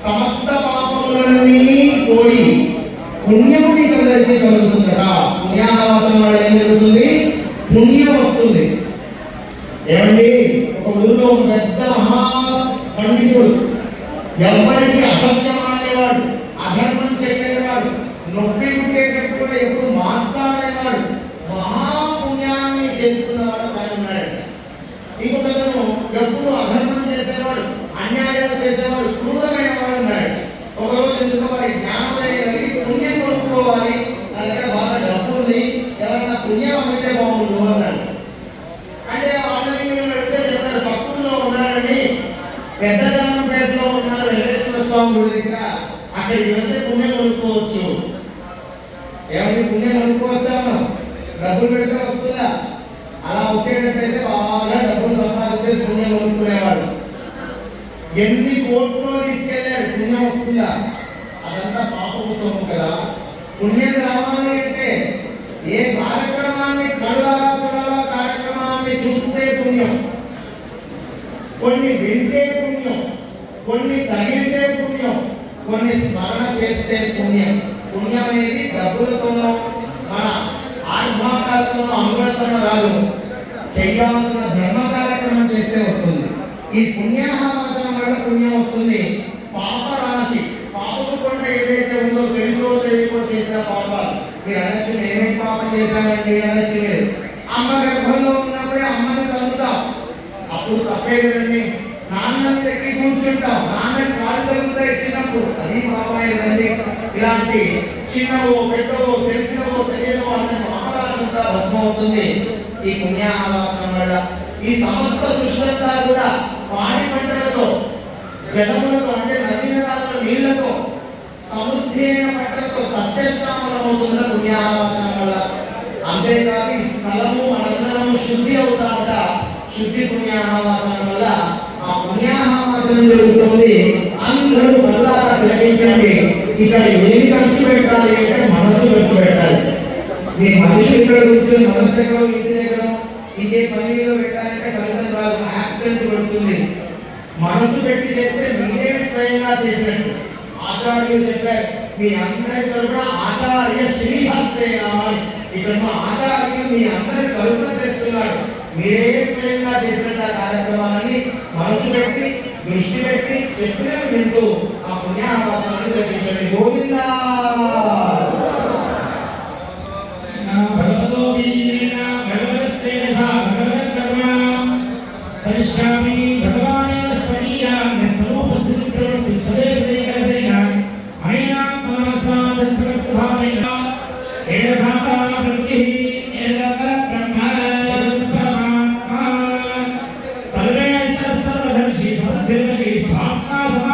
సమస్త పాపములన్నీ పోయి పుణ్యము నీకు అందరికీ కలుగుతుందట పుణ్యాహవాసం వల్ల ఏం జరుగుతుంది? పుణ్యం వస్తుంది ఏమండి? ఒక ఊరిలో ఒక పెద్ద మహా పండితుడు ఎవరికి అసత్యం అనేవాడు అధర్మం చేయనివాడు నొప్పి పుట్టేటట్టు కూడా ఎప్పుడు మాట్లాడేవాడు మహాపుణ్యాన్ని చేసుకున్నవాడు ఆయన ఉన్నాడంట. ఇంకొకతను ఎప్పుడు అధర్మం చేసేవాడు అన్యాయాలు చేసేవాడు క్రూరమైన వాడు ఉన్నాడంట ఒకరోజు ఎందుకో మరి జ్ఞానోదయం కలిగి పుణ్యం కొనుక్కోవాలి నా దగ్గర బాగా డబ్బు ఉంది ఎవరైనా పుణ్యం అమ్మితే బాగుండు అన్నాడు. అంటే వాళ్ళని నేను అడిగితే చెప్పాడు పక్కూరులో ఉన్నాడండి పెద్దరామపేటలో ఉన్నారు వెంకటేశ్వర స్వామి గుడి దగ్గర. అక్కడికి వెళ్తే పుణ్యం కొనుక్కోవచ్చు. ఏమైనా పుణ్యం కొనుక్కోవచ్చా? మనం డబ్బులు పెడితే వస్తుందా? అలా వచ్చేటట్టయితే బాగా డబ్బులు సంపాదించే పుణ్యం కొనుక్కునేవాడు ఎన్ని కోట్లు తీసుకెళ్ళాడు? పుణ్యం వస్తుందా? అదంతా పాప కోసం కదా. పుణ్యం రావాలి అంటే ఏ కార్యక్రమాన్ని కళ్ళారా చూడాలా కార్యక్రమాన్ని చూస్తే పుణ్యం. కొన్ని వింటే పుణ్యం కొన్ని తగిలితే పుణ్యం కొన్ని స్మరణ చేస్తే పుణ్యం. పుణ్యం అనేది డబ్బులతోనో మన ఆత్మాకాలతోనో అంగులతోనో రాదు. చేయాల్సిన ధర్మ కార్యక్రమం చేస్తే వస్తుంది. ఈ పుణ్యాహవాచనం వల్ల పుణ్యం వస్తుంది. పాప రాశి పాపపు కొండ ఏదైతే ఉందో తెలుసో తెలియకో చేసిన పాపాలు. మీరు అనొచ్చు నేనేం పాపం చేశానండి అనొచ్చు మీరు. అమ్మ గర్భంలో ఉన్నప్పుడే అమ్మని అప్పుడు తప్పేదండి నాన్నని ఎక్కి కూర్చుంటాం. నాన్న కాళ్ళు తగ్గుతాయి చిన్నప్పుడు. అది పాపమే కదండి. ఇలాంటి చిన్నవో పెద్దవో తెలిసినవో తెలియనవో అనే భస్మం అవుతుంది. ఈ పుణ్యాహవాసనం వల్ల ఈ సమస్త దృష్టింతా కూడా పాడి పంటలతో జలములతో అంటే నదీ నదాల నీళ్ళతో సమృద్ధి అయిన పంట స్థలము మనందరము శుద్ధి అవుతామట శుద్ధి పుణ్యాహవాచనం వల్ల ఆ పుణ్యాహవాచనం జరుగుతుంది. అందరూ బదులారా గ్రహించండి. ఇక్కడ ఏమి ఖర్చు పెట్టాలి అంటే మనసు ఖర్చు పెట్టాలి. మీ మనిషి ఇక్కడ కూర్చొని మనసు ఎక్కడో ఇంటి దగ్గర ఇంకే పని మీద పెట్టాలంటే ఫలితం రాదు. యాక్సిడెంట్ పడుతుంది. మనసు పెట్టి చేస్తే మీరే స్వయంగా చేసినట్టు. ఆచార్యులు చెప్పారు. మీ అందరి తరపున ఆచార్య శ్రీహస్తే నామాని ఇక్కడ మా మీ అందరి తరపున చేస్తున్నారు మీరే స్వయంగా చేసినట్టు ఆ కార్యక్రమాలని మనసు పెట్టి దృష్టి పెట్టి చెప్పిన వింటూ ఆ పుణ్యాహవాసనాన్ని జరిగించండి. గోవిందా! భగవతో వీర్యేన పరిశ్రామి భగవానేన As